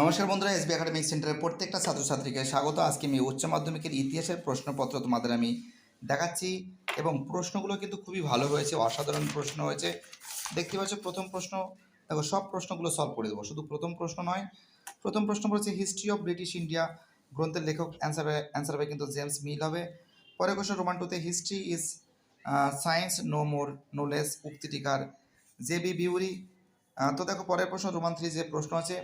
নমস্কার বন্ধুরা, SB academic সেন্টারের প্রত্যেকটা ছাত্রছাত্রীকে স্বাগত। আজকে আমি উচ্চ মাধ্যমিকের ইতিহাসের প্রশ্নপত্র তোমাদের আমি দেখাচ্ছি এবং প্রশ্নগুলো কিন্তু খুবই ভালো হয়েছে, অসাধারণ প্রশ্ন হয়েছে। দেখতে পাচ্ছ, প্রথম প্রশ্ন, দেখো, সব প্রশ্নগুলো সলভ করে দেবো। শুধু প্রথম প্রশ্ন নয়, প্রথম প্রশ্ন বলছে হিস্ট্রি অফ ব্রিটিশ ইন্ডিয়া গ্রন্থের লেখক অ্যান্সার অ্যান্সার হবে কিন্তু জেমস মিল হবে। পরের কোশ্চেন রোমান টুতে history is science no more no less উক্তিটিকার J B Bury. তো দেখো, পরের প্রশ্ন রোমান থ্রি যে প্রশ্ন আছে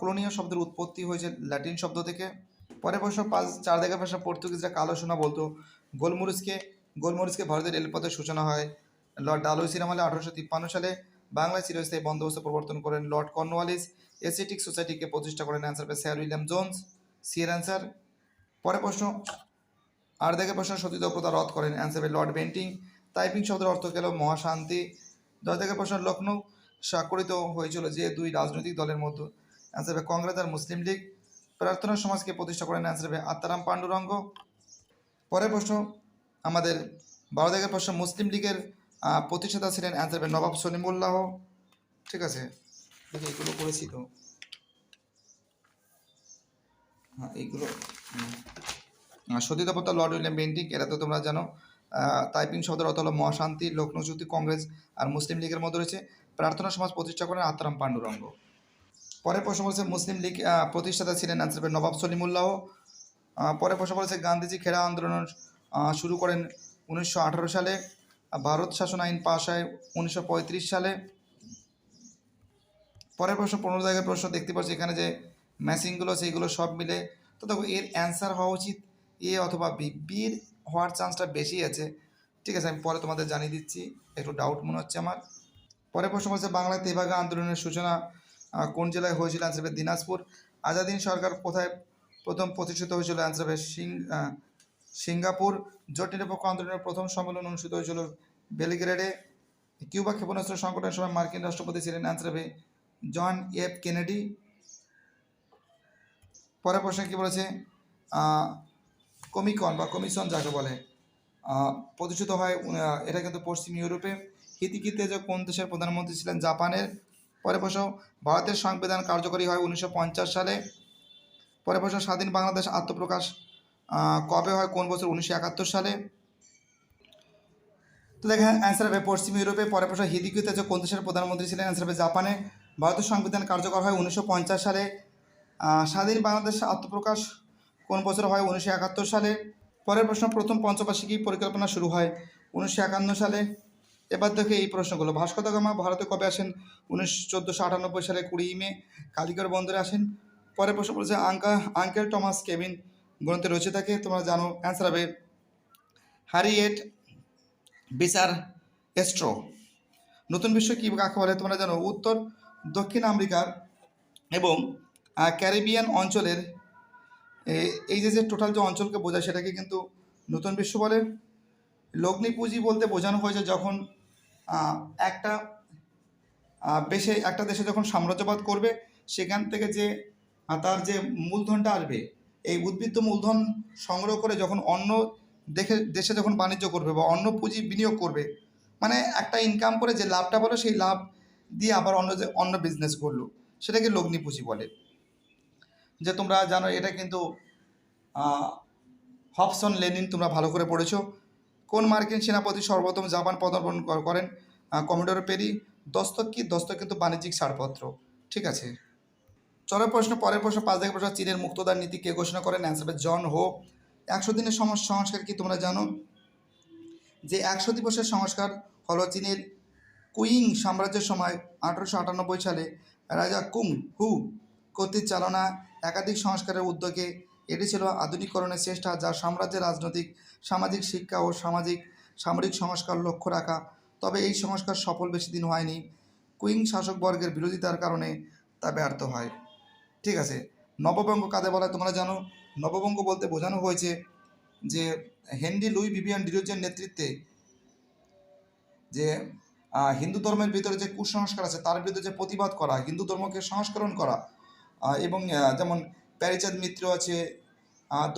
কলোনিয়া শব্দের উৎপত্তি হয়েছে ল্যাটিন শব্দ থেকে। পরের প্রশ্ন, পাঁচ, চার দেখা ভাষা পর্তুগিজরা কালো সোনা বলতো, গোলমরিচকে গোলমরিচকে ভারতের রেলপথের সূচনা হয়। লর্ড ডালহৌসির আমলে আঠারোশো তিপ্পান্ন সালে বাংলায় চিরস্থায়ী বন্দোবস্ত প্রবর্তন করেন লর্ড কর্নওয়ালিস। এসিটিক সোসাইটিকে প্রতিষ্ঠা করেন অ্যান্সার পেয়ে স্যার উইলিয়াম জোন্স। সিয়ের অ্যান্সার। পরের প্রশ্ন, আর দেখে প্রশ্ন সতীদাপ্রতা রদ করেন অ্যান্সার পেয়ে লর্ড বেন্টিং। টাইপিং শব্দের অর্থ গেল মহাশান্তি। দশ থেকে প্রশ্ন লখনৌ স্বাক্ষরিত হয়েছিল যে দুই রাজনৈতিক দলের মধ্যে অ্যান্সার হবে কংগ্রেস আর মুসলিম লীগ প্রার্থনা সমাজকে প্রতিষ্ঠা করেন অ্যান্সার হবে আত্মারাম পাণ্ডুরঙ্গ। পরের প্রশ্ন, আমাদের বারো থেকে প্রশ্ন মুসলিম লীগের প্রতিষ্ঠাতা ছিলেন অ্যান্সার হবে নবাব সলিমুল্লাহ ঠিক আছে? দেখি, এগুলো করেছি তো। হ্যাঁ এইগুলো সতীদাপত্তা লর্ড উইলিয়াম বেন্টিং এরা তো তোমরা জানো। টাইপিং শব্দের অর্থ হলো মহাশান্তি লক্ষ্ণৌ কংগ্রেস আর মুসলিম লীগের মধ্যে রয়েছে। প্রার্থনা সমাজ প্রতিষ্ঠা করেন আত্মারাম পাণ্ডুরঙ্গ। পরের প্রশ্ন বলেছে, মুসলিম লীগ প্রতিষ্ঠাতা ছিলেন আনসার হবে নবাব সলিমুল্লাহ। পরের প্রশ্ন বলছে, গান্ধীজি খেরা আন্দোলন শুরু করেন উনিশশো আঠারো সালে ভারত শাসন আইন পাশ হয় উনিশশো পঁয়ত্রিশ সালে। পরের প্রশ্ন, পনেরো জায়গায় প্রশ্ন দেখতে পাচ্ছি এখানে যে ম্যাচিংগুলো সেইগুলো সব মিলে। তো দেখো, এর অ্যান্সার হওয়া উচিত এ অথবা বি। বির হওয়ার চান্সটা বেশি আছে। ঠিক আছে, আমি পরে তোমাদের জানিয়ে দিচ্ছি, একটু ডাউট মনে হচ্ছে আমার। পরের প্রশ্ন বলছে, বাংলায় তেভাগা আন্দোলনের সূচনা কোন জেলায় হয়েছিল অ্যান্সার হবে দিনাজপুর। আজাদিন সরকার কোথায় প্রথম প্রতিষ্ঠিত হয়েছিল অ্যান্সার হবে সিং সিঙ্গাপুর। জোট নিরপেক্ষ আন্দোলনের প্রথম সম্মেলন অনুষ্ঠিত হয়েছিল বেলগ্রেডে। কিউবা ক্ষেপণাস্ত্র সংকটের সময় মার্কিন রাষ্ট্রপতি ছিলেন অ্যান্সার হবে জন এফ কেনেডি। পরের প্রশ্নে কি বলেছে? কমিকন বা কমিশন যাকে বলে। প্রতিষ্ঠিত হয় এটা কিন্তু পশ্চিম ইউরোপে। হিতিকিতে যে কোন দেশের প্রধানমন্ত্রী ছিলেন? জাপানের। পরে প্রশ্ন ভারতের সংবিধান কার্যকরী হয় উনিশশো পঞ্চাশ সালে। পরে প্রশ্ন স্বাধীন বাংলাদেশ আত্মপ্রকাশ কবে হয়, কোন বছর? উনিশশো একাত্তর সালে। তো দেখেন, অ্যান্সার হবে পশ্চিম ইউরোপে, পরে প্রশ্ন হিদিকিতে যে কোন দেশের প্রধানমন্ত্রী ছিলেন? অ্যান্সার হবে জাপানে। ভারতের সংবিধান কার্যকর হয় উনিশশো পঞ্চাশ সালে। স্বাধীন বাংলাদেশ আত্মপ্রকাশ, কোন বছর হয়? উনিশশো একাত্তর সালে। পরের প্রশ্ন, প্রথম পঞ্চবার্ষিকী পরিকল্পনা শুরু হয় উনিশশো একান্ন সালে। এবার দেখে এই প্রশ্নগুলো। ভাস্কর দা গামা, ভারতে কবে আসেন? উনিশশো চোদ্দোশো আটানব্বই সালে কুড়ি মে। কালিকর বন্দরে আসেন। পরের প্রশ্ন বলছে, আঙ্কা, আঙ্কেল টমাস কেভিন গ্রন্থে রয়েছে থাকে তোমরা জানো অ্যান্সার হবে হ্যারিয়েট বিচার এস্ট্রো। নতুন বিশ্ব কী কাকে বলে তোমরা জানো? উত্তর, দক্ষিণ আমেরিকার এবং ক্যারিবিয়ান অঞ্চলের এই যে যে টোটাল যে অঞ্চলকে বোঝায় সেটাকে কিন্তু নতুন বিশ্ব বলে। লগ্নি পুঁজি বলতে বোঝানো হয়েছে যখন একটা দেশে একটা দেশে যখন সাম্রাজ্যবাদ করবে সেখান থেকে যে তার যে মূলধনটা আসবে এই উদ্বৃত্ত মূলধন সংগ্রহ করে যখন অন্য দেখে দেশে যখন বাণিজ্য করবে বা অন্য পুঁজি বিনিয়োগ করবে মানে একটা ইনকাম করে যে লাভটা বলো সেই লাভ দিয়ে আবার অন্য যে অন্য বিজনেস করল সেটাকে লগ্নি পুঁজি বলে। যে তোমরা জানো এটা কিন্তু আহ, হবসন লেনিন তোমরা ভালো করে পড়েছো। কোন মার্কিন সেনাপতি সর্বপ্রথম জাপান পদার্পণ করেন? কমিডোর পেরি, দস্তক কি? দস্তক কিন্তু বাণিজ্যিক ছাড়পত্র। ঠিক আছে। চলো প্রশ্ন, পরের প্রশ্ন, পাঁচ থেকে প্রশ্ন চীনের মুক্তদার নীতি কে ঘোষণা করেন? অ্যান্সার জন হো। একশো দিনের সংস্কার কি তোমরা জানো? যে একশো দিবসের সংস্কার হলো চীনের কুইং সাম্রাজ্যের সময় আঠারোশো আটানব্বই সালে রাজা কুং হু কর্তৃক চালনা একাধিক সংস্কারের উদ্যোগে এটি ছিল আধুনিকরণের চেষ্টা যা সাম্রাজ্যের রাজনৈতিক, সামাজিক শিক্ষা ও সামাজিক, সামরিক সংস্কার লক্ষ্য রাখা। তবে এই সংস্কার সফল বেশি দিন হয়নি। কুইং শাসকবর্গের বিরোধিতার কারণে তা ব্যর্থ হয়। ঠিক আছে, নববঙ্গ কাদের বলা তোমরা জানো? নববঙ্গ বলতে বোঝানো হয়েছে যে হেনরি লুই ভিভিয়ান ডিরোজের নেতৃত্বে যে হিন্দু ধর্মের ভিতরে যে কুসংস্কার আছে, তার বিরুদ্ধে যে প্রতিবাদ করা, হিন্দু ধর্মকে সংস্করণ করা এবং যেমন প্যারিচাঁদ মিত্র আছে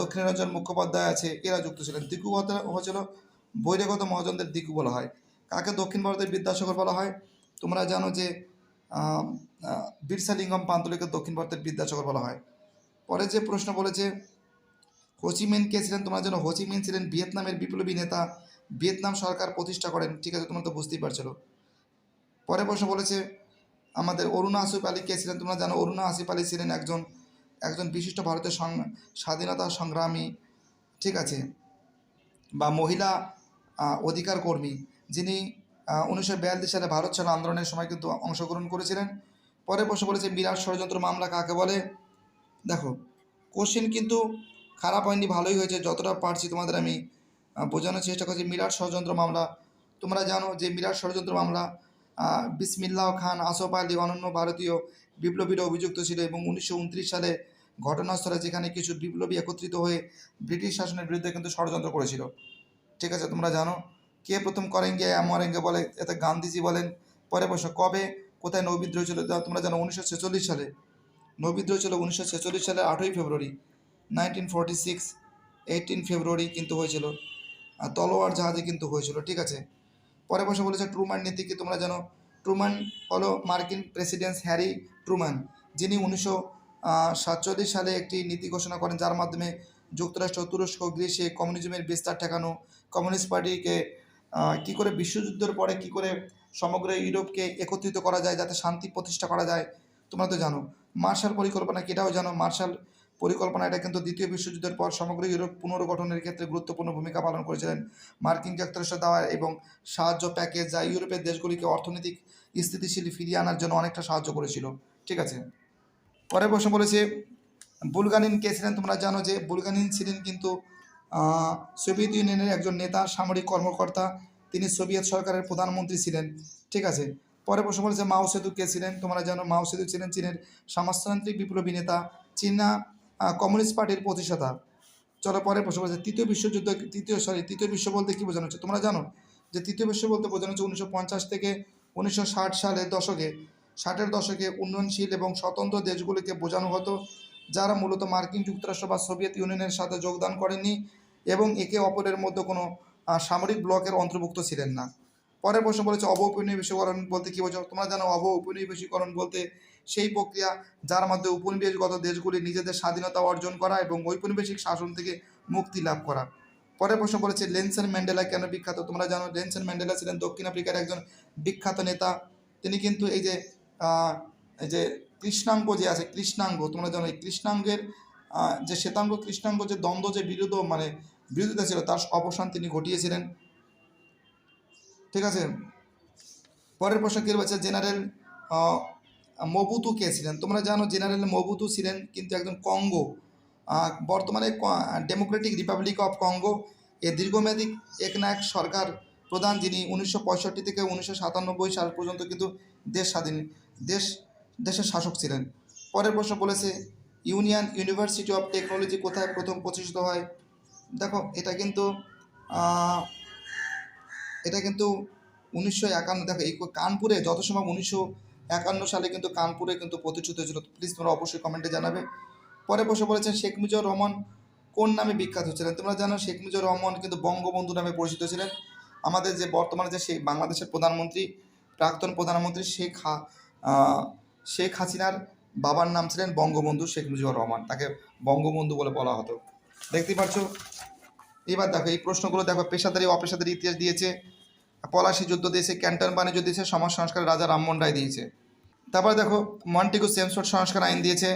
দক্ষিণারঞ্জন মুখোপাধ্যায় আছে, এরা যুক্ত ছিলেন। দিকু হয়েছিল বৈরাগত মহাজনদের দিকু বলা হয়। কাকে দক্ষিণ ভারতের বিদ্যাসাগর বলা হয়? তোমরা জানো যে বীরসালিঙ্গম পান্তলিকে দক্ষিণ ভারতের বিদ্যাসাগর বলা হয়। পরে যে প্রশ্ন বলেছে হোচিমিন কে ছিলেন? তোমরা জানো হোচিমিন ছিলেন ভিয়েতনামের বিপ্লবী নেতা। ভিয়েতনাম সরকার প্রতিষ্ঠা করেন। ঠিক আছে, তোমরা তো বুঝতেই পারছিল পরে প্রশ্ন বলেছে, আমাদের অরুণা আসিফ আলী কে ছিলেন? তোমরা জানো, অরুণা আসিফ আলী ছিলেন একজন একজন বিশিষ্ট ভারতের স্বাধীনতা সংগ্রামী, ঠিক আছে, বা মহিলা অধিকার কর্মী, যিনি উনিশশো বিয়াল্লিশ সালে ভারত ছাড়া আন্দোলনের সময় কিন্তু অংশগ্রহণ করেছিলেন। পরে প্রশ্ন বলেছে বিরাট ষড়যন্ত্র মামলা কাকে বলে? দেখো কোশ্চেন কিন্তু খারাপ হয়নি, ভালোই হয়েছে, যতটা পারছি তোমাদের আমি বোঝানোর চেষ্টা করছি। মিরাট ষড়যন্ত্র মামলা, তোমরা জানো যে মিরাট ষড়যন্ত্র মামলা বিসমিল্লাহ খান, আসফ আলী অনন্য ভারতীয় বিপ্লবীরা অভিযুক্ত ছিল এবং উনিশশো উনত্রিশ সালে ঘটনাস্থলে যেখানে কিছু বিপ্লবী একত্রিত হয়ে ব্রিটিশ শাসনের বিরুদ্ধে কিন্তু ষড়যন্ত্র করেছিল। ঠিক আছে, তোমরা জানো? কে প্রথম করেঙ্গে মরেঙ্গে বলে, এতে গান্ধীজি বলেন, পরে বসে কবে? কোথায় নৌবিদ্রোহ ছিল তোমরা জানো, উনিশশো ছেচল্লিশ সালে। নৌবিদ্রোহ ছিল উনিশশো ছেচল্লিশ সালে আটই ফেব্রুয়ারি nineteen forty six eighteen February কিন্তু হয়েছিল। আর তলোয়ার জাহাজে কিন্তু হয়েছিল, ঠিক আছে? পরে বসে বলেছে, ট্রুম্যান নীতি কি তোমরা জানো? ট্রুম্যান হলো মার্কিন প্রেসিডেন্ট হ্যারি ট্রুম্যান, যিনি উনিশশো সাতচল্লিশ সালে একটি নীতি ঘোষণা করেন, যার মাধ্যমে যুক্তরাষ্ট্র, তুরস্ক, গ্রিসে কমিউনিজমের বিস্তার ঠেকানো। কমিউনিস্ট পার্টিকে কি করে বিশ্বযুদ্ধের পরে কি করে সমগ্র ইউরোপকে একত্রিত করা যায়, যাতে শান্তি প্রতিষ্ঠা করা যায়, তোমরা তো জানো। মার্শাল পরিকল্পনা এটাও জানো। মার্শাল পরিকল্পনা, এটা কিন্তু দ্বিতীয় বিশ্বযুদ্ধের পর সমগ্র ইউরোপ পুনর্গঠনের ক্ষেত্রে গুরুত্বপূর্ণ ভূমিকা পালন করেছিলেন। মার্কিন যুক্তরাষ্ট্র দেওয়া এবং সাহায্য প্যাকেজ যা ইউরোপের দেশগুলিকে অর্থনৈতিক স্থিতিশীল ফিরিয়ে আনার জন্য অনেকটা সাহায্য করেছিল। ঠিক আছে? পরের প্রশ্ন বলেছে, বুলগানিন কে ছিলেন? তোমরা জানো যে বুলগানিন ছিলেন কিন্তু সোভিয়েত ইউনিয়নের একজন নেতা, সামরিক কর্মকর্তা। তিনি সোভিয়েত সরকারের প্রধানমন্ত্রী ছিলেন। ঠিক আছে? পরে প্রশ্ন বলেছে, মাও সেতু কে ছিলেন? তোমরা জানো, মাও সেতু ছিলেন চীনের সমাজতান্ত্রিক বিপ্লবী নেতা, চীনা কমিউনিস্ট পার্টির প্রতিষ্ঠাতা। চলো পরে প্রশ্ন বলেছে, তৃতীয় বিশ্বযুদ্ধ, তৃতীয় সরি তৃতীয় বিশ্ব বলতে কী বোঝানো হচ্ছে? তোমরা জানো যে তৃতীয় বিশ্ব বলতে বোঝানো হচ্ছে উনিশশো পঞ্চাশ থেকে উনিশশো ষাট সালের দশকে ষাটের দশকে উন্নয়নশীল এবং স্বতন্ত্র দেশগুলিকে বোঝানো হতো, যারা মূলত মার্কিন যুক্তরাষ্ট্র বা সোভিয়েত ইউনিয়নের সাথে যোগদান করেনি এবং একে অপরের মধ্যে কোনো সামরিক ব্লকের অন্তর্ভুক্ত ছিলেন না। পরের প্রশ্ন বলেছে অবৌপনিবেশীকরণ বলতে কী বোঝো তোমরা জানো অবৌপনিবেশীকরণ বলতে সেই প্রক্রিয়া যার মধ্যে উপনিবেশগত দেশগুলি নিজেদের স্বাধীনতা অর্জন করা এবং ঔপনিবেশিক শাসন থেকে মুক্তি লাভ করা। পরের প্রশ্ন বলেছে লেনসেন ম্যান্ডেলা কেন বিখ্যাত? তোমরা জানো লেনসেন ম্যান্ডেলা ছিলেন দক্ষিণ আফ্রিকার একজন বিখ্যাত নেতা। তিনি কিন্তু এই যে যে কৃষ্ণাঙ্গ যে আছে, কৃষ্ণাঙ্গ, তোমরা জানো এই কৃষ্ণাঙ্গের যে শ্বেতাঙ্গ, কৃষ্ণাঙ্গ যে দ্বন্দ্ব, যে বিরোধ মানে বিরোধিতা ছিল, তার অবসান তিনি ঘটিয়েছিলেন। ঠিক আছে? পরের প্রশ্ন কী রয়েছে? জেনারেল মবুতু কে ছিলেন? তোমরা জানো জেনারেল মবুতু ছিলেন কিন্তু একজন কঙ্গো। বর্তমানে ডেমোক্রেটিক রিপাবলিক অফ কঙ্গো এ দীর্ঘমেয়াদী একনায়ক সরকার প্রধান যিনি উনিশশো পঁয়ষট্টি থেকে উনিশশো সাতানব্বই সাল পর্যন্ত কিন্তু দেশ স্বাধীন। দেশ, দেশের শাসক ছিলেন। পরের প্রশ্ন বলেছে, ইউনিয়ন ইউনিভার্সিটি অফ টেকনোলজি কোথায় প্রথম প্রতিষ্ঠিত হয়? দেখো, এটা কিন্তু এটা কিন্তু উনিশশো একান্ন, দেখো, এই কানপুরে যত সম্ভব উনিশশো একান্ন সালে কিন্তু কানপুরে কিন্তু প্রতিষ্ঠিত হয়েছিল। প্লিজ তোমরা অবশ্যই কমেন্টে জানাবে। পরে বসে বলেছেন শেখ মুজিবুর রহমান কোন নামে বিখ্যাত ছিলেন? তোমরা জানো, শেখ মুজিবুর রহমান কিন্তু বঙ্গবন্ধু নামে পরিচিত ছিলেন। আমাদের যে বর্তমানে যে শেখ বাংলাদেশের প্রধানমন্ত্রী, প্রাক্তন প্রধানমন্ত্রী শেখ শেখ হাসিনার বাবার নাম ছিলেন বঙ্গবন্ধু শেখ মুজিবুর রহমান। তাকে বঙ্গবন্ধু বলে বলা হতো। দেখতে পাচ্ছ? এবার দেখো, এই প্রশ্নগুলো দেখো, পেশাদারি, অপেশাদারি ইতিহাস দিয়েছে, পলাশি যুদ্ধ দিয়েছে, ক্যান্টন বাণিজ্য দিয়েছে, সমাজ সংস্কার রাজা রামমোহন রায় দিয়েছে। তারপর দেখো, মন্টিগু সেমসোট সংস্কার আইন দিয়েছে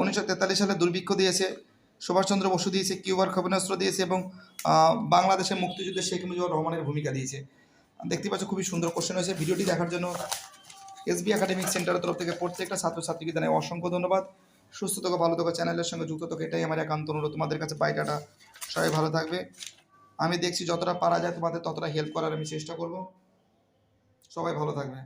উনিশশো তেতাল্লিশ সালে দুর্ভিক্ষ দিয়েছে, সুভাষচন্দ্র বসু দিয়েছে, কিউবার ক্ষেপণাস্ত্র দিয়েছে এবং বাংলাদেশের মুক্তিযুদ্ধে শেখ মুজিবুর রহমানের ভূমিকা দিয়েছে। দেখতে পাচ্ছ, খুবই সুন্দর কোশ্চেন হয়েছে। ভিডিওটি দেখার জন্য এসবি একাডেমিক সেন্টারের তরফ থেকে প্রত্যেকটা ছাত্রছাত্রীকে জানাই অসংখ্য ধন্যবাদ। সুস্থ থাকো, ভালো থাকো, চ্যানেলের সঙ্গে যুক্ত থাকো, এটাই আমার একান্ত অনুরোধ। তোমাদের কাছে বাইটাটা সবাই ভালো থাকবে। আমি দেখছি যতটা পারা যায় তোমাদের ততটা হেল্প করার আমি চেষ্টা করব। সবাই ভালো থাকবে।